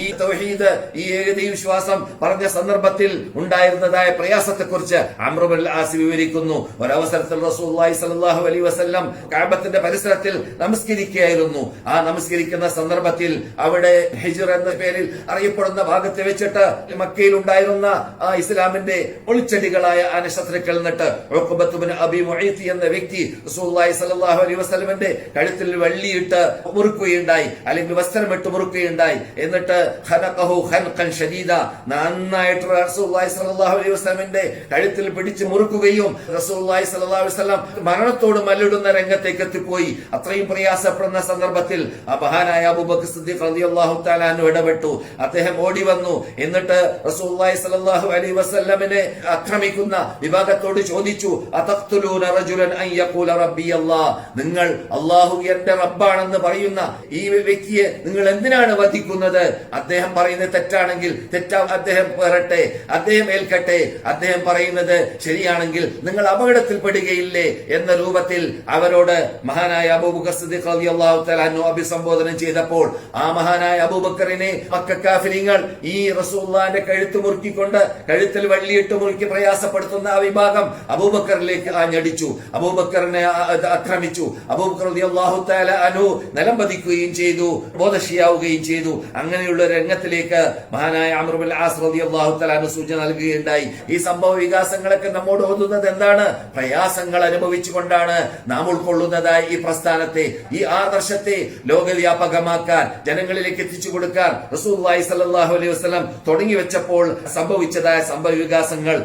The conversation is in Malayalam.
ഈ തൗഹീദ് ഈ ഏകദൈവ വിശ്വാസം പറഞ്ഞ സന്ദർഭത്തിൽ ഉണ്ടായിരുന്നതായ പ്രയാസത്തെക്കുറിച്ച് അമ്രുബൽ ആസി വിവരിക്കുന്നു. ഒരവസരത്തിൽ റസൂലുള്ളാഹി സ്വല്ലല്ലാഹു അലൈഹി വസല്ലം കഅബത്തിന്റെ പരിസരത്തിൽ നമസ്കരിക്കുകയായിരുന്നു. ആ നമസ്കരിക്കുന്ന സന്ദർഭത്തിൽ അവിടെ ഹിജ്ർ എന്ന പേരിൽ അറിയപ്പെടുന്ന ഭാഗത്ത് വെച്ചിട്ട് മക്കയിൽ ഉണ്ടായിരുന്ന ആ ഇസ്ലാമിന്റെ ഒളിച്ചെടികളായ അനശത്രുക്കൾ ഉഖബത്തുബ്നു അബി മുഈത്ത് എന്ന വ്യക്തി റസൂലുള്ളാഹി സ്വല്ലല്ലാഹു അലൈഹി വസ്ലമിന്റെ കഴുത്തിൽ വള്ളിയിട്ട് മുറുക്കുകയുണ്ടായി. അല്ലെങ്കിൽ വസ്ത്രമിട്ട് മുറുക്കുകയുണ്ടായി. എന്നിട്ട് ഖനഖഹു ഖൻഖൻ ഷദീദ നന്നായിട്ട് റസൂലുള്ളാഹി സ്വല്ലല്ലാഹു അലൈഹി വസല്ലമന്റെ കഴുത്തിൽ പിടിച്ച് മുറുക്കുകയും റസൂലുള്ളാഹി സ്വല്ലല്ലാഹു അലൈഹി വസല്ലം മരണത്തോട് മല്ലിടുന്ന രംഗത്തേക്ക് എത്തിപ്പോയി. അത്രയും പ്രയാസപ്പെടുന്ന സന്ദർഭത്തിൽ മഹാനായ അബൂബക്കർ സിദ്ദീഖ് റളിയല്ലാഹു തആല അൻഹു ഇടപെട്ടു. അദ്ദേഹം ഓടി വന്നു. എന്നിട്ട് റസൂലുള്ളാഹി സ്വല്ലല്ലാഹു അലൈഹി വസല്ലമനെ ആക്രമിക്കുന്ന വിഭാഗത്തോട് ചോദിച്ചു അതഖ്തുലൂന റജുലൻ അൻ യഖൂല റബ്ബി അല്ലാഹ് നിങ്ങൾ അല്ലാഹു എന്റെ റബ്ബാണെന്ന് പറയുന്ന ഈ വ്യക്തിയെ നിങ്ങൾ എന്തിനാണ് വധിക്കുന്നത്? അദ്ദേഹം പറയുന്നത് തെറ്റാണെങ്കിൽ തെറ്റാ അദ്ദേഹം വരട്ടെ അദ്ദേഹം ഏൽക്കട്ടെ അദ്ദേഹം പറയുന്നത് ശരിയാണെങ്കിൽ നിങ്ങൾ അപകടത്തിൽപ്പെടുകയില്ലേ എന്ന രൂപത്തിൽ അവരോട് മഹാനായ അബൂബക്കർ അഭിസംബോധന ചെയ്തപ്പോൾ ആ മഹാനായ അബൂബക്കറിനെ മക്കാഫിനിങ്ങൾ ഈ റസൂള്ളാന്റെ കഴുത്ത് മുറുക്കിക്കൊണ്ട് കഴുത്തിൽ വള്ളിയിട്ട് മുറുക്കി പ്രയാസപ്പെടുത്തുന്ന ആ വിഭാഗം അബൂബക്കറിലേക്ക് ആഞ്ഞടിച്ചു. അബൂബക്കറിനെ ആക്രമിച്ചു. അബൂബക്കർ റളിയല്ലാഹു തആല അൻഹു നിലം പതിക്കുകയും ചെയ്തു ബോധശിയാവുകയും ചെയ്തു. അങ്ങനെയുള്ള രംഗത്തിലേക്ക് മഹാനായ അമറുബുൽ ആസ് അള്ളാഹു അൻഹു സൂചന നൽകുകയുണ്ടായി. ഈ സംഭവ വികാസങ്ങളൊക്കെ നമ്മോട് ഓതുന്നത് എന്താണ്? പ്രയാസങ്ങൾ അനുഭവിച്ചുകൊണ്ടാണ് നാം ഉൾക്കൊള്ളുന്നതായ ഈ പ്രസ്ഥാനത്തെ ഈ ആദർശത്തെ ലോകവ്യാപകമാക്കാൻ ജനങ്ങളിലേക്ക് എത്തിച്ചു കൊടുക്കാൻ സ്വല്ലല്ലാഹു അലൈഹി വസ്ലം തുടങ്ങി വെച്ചപ്പോൾ സംഭവിച്ചതായ സംഭവ വികാസങ്ങൾ